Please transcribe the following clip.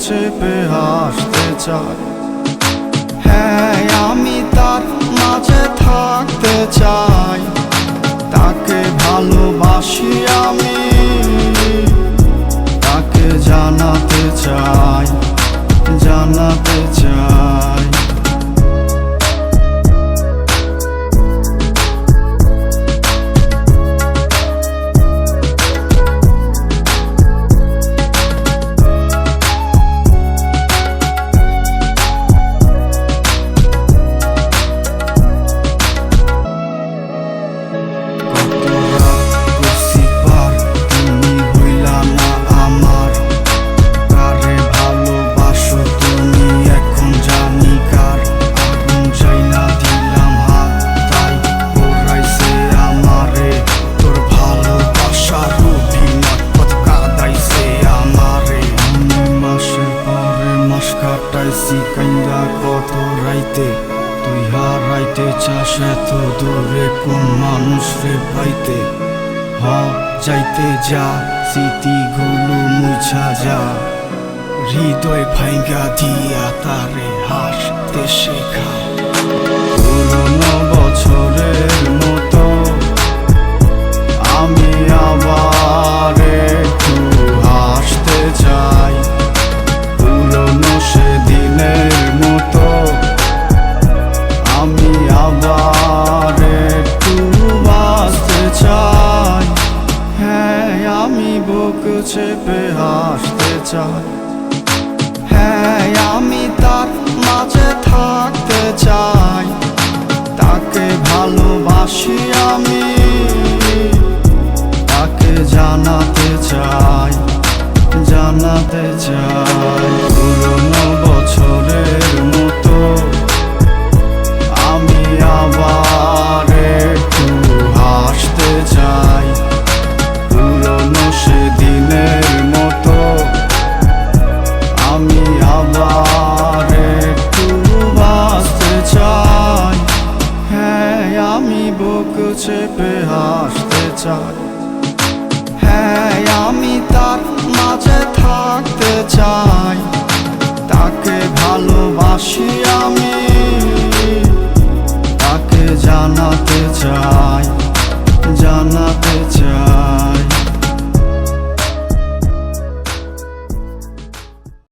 চেপে হাসতে চাই কাটাইছি কাইন্দা কত রাইতে। তুই হারাইতে চাস এত দূরে কোন মানুষ রে পাইতে। হ, যাইতে যা, স্মৃতিগুলো মুছা যা। হৃদয় ভাঙ্গা দিয়া তারে হাসতে শেখা। পুরনো বছরের আমি বুক চেপে হাসতে চাই। হ্যাঁ আমি তার মাঝে থাকতে চাই। তাকে ভালোবাসি আমি, তাকে জানাতে চাই জানাতে চাই। পুরনো বছরের আমি বুক চেপে হাসতে চাই। হ্যাঁ আমি তার মাঝে থাকতে চাই। তাকে ভালোবাসি আমি, তাকে জানাতে চাই জানাতে চাই।